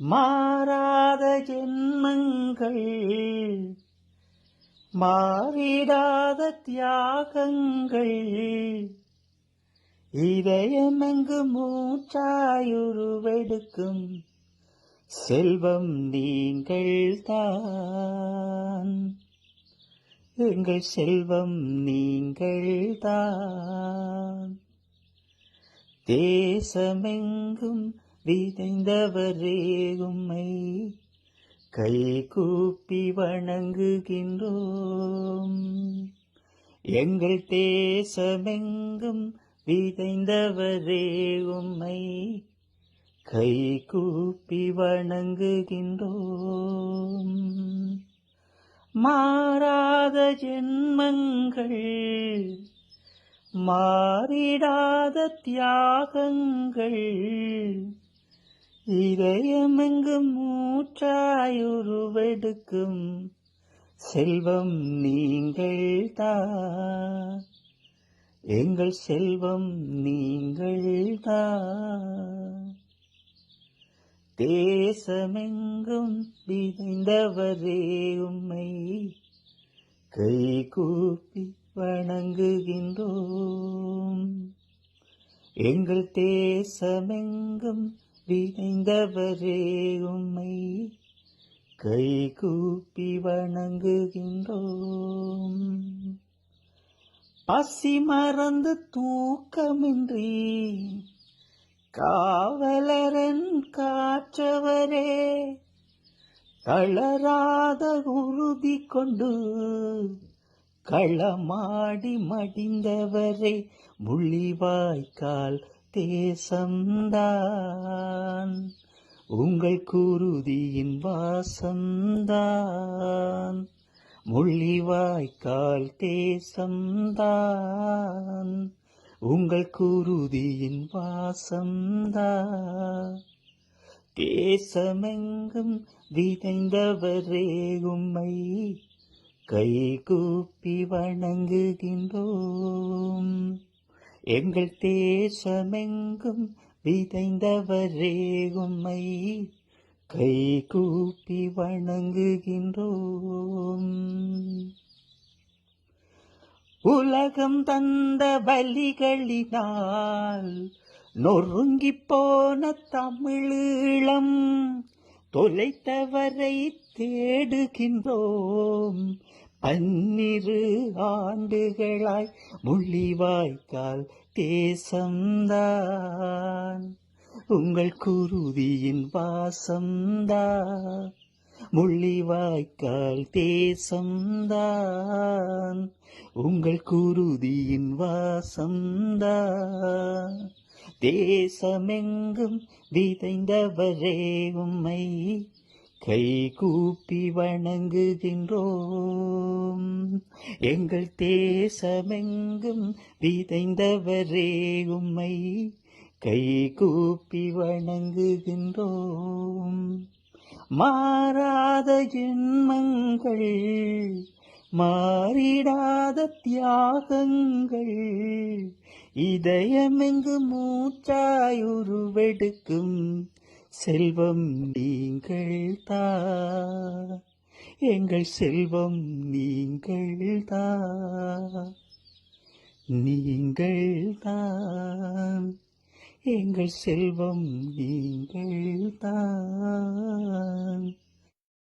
மாறாத ஜென்மங்கள் மாறிடாத தியாகங்கள் இதயமெங்கு மூச்சாயுருவெடுக்கும் செல்வம் நீங்கள் தான் எங்கள் செல்வம் நீங்கள் தான் தேசமெங்கும் விதைந்தவரே உம்மை கை கூப்பி வணங்குகின்றோம். எங்கள் தேசமெங்கும் விதைந்தவரே உம்மை கை கூப்பி வணங்குகின்றோம். மாறாத ஜென்மங்கள் மாறிடாத தியாகங்கள் இதயமெங்கும் மூச்சாயுருவெடுக்கும் செல்வம் நீங்கள் தான் எங்கள் செல்வம் நீங்கள் தான் தேசமெங்கும் விதைந்தவரே உம்மை கை கூப்பி வணங்குகின்றோம். எங்கள் தேசமெங்கும் விதைந்தவரே உம்மை கை கூப்பி வணங்குகின்றோம். பசி மறந்து தூக்கமின்றி காவலரன் காற்றவரே தளராத உறுதி கொண்டு களமாடி மடிந்தவரே முள்ளிவாய்க்கால் தேசம்தான். உங்கள் குருதியின் வாசம்தான். முள்ளிவாய்க்கால் தேசம்தான். உங்கள் குருதியின் வாசம்தான். தேசமெங்கும் விதைந்தவரே உம்மை கை கூப்பி வணங்குகின்றோம். எங்கள் தேசமெங்கும் விதைந்தவரே உம்மை கை கூப்பி வணங்குகின்றோம். உலகம் தந்த பலிகளினால் நொறுங்கி போன தமிழீழம் தொலைத்தவரை தேடுகின்றோம். அந்நிரு ஆண்டுகளாய் முள்ளிவாய்க்கால் தேசம்தான் உங்கள் குருதியின் வாசம்தான் முள்ளிவாய்க்கால் தேசம்தான் உங்கள் குருதியின் வாசம்தான் தேசமெங்கும் விதைந்தவரே உம்மை கை கூப்பி வணங்குகின்றோம். எங்கள் தேசமெங்கும் விதைந்தவரே உம்மை கை கூப்பி வணங்குகின்றோம். மாறாத ஜென்மங்கள் மாறிடாத தியாகங்கள் இதயமெங்கு மூச்சாய் உருவெடுக்கும் செல்வம் நீங்கள் தா எங்கள் செல்வம் நீங்கள் தா நீங்கள் தான் எங்கள் செல்வம் நீங்கள் தான்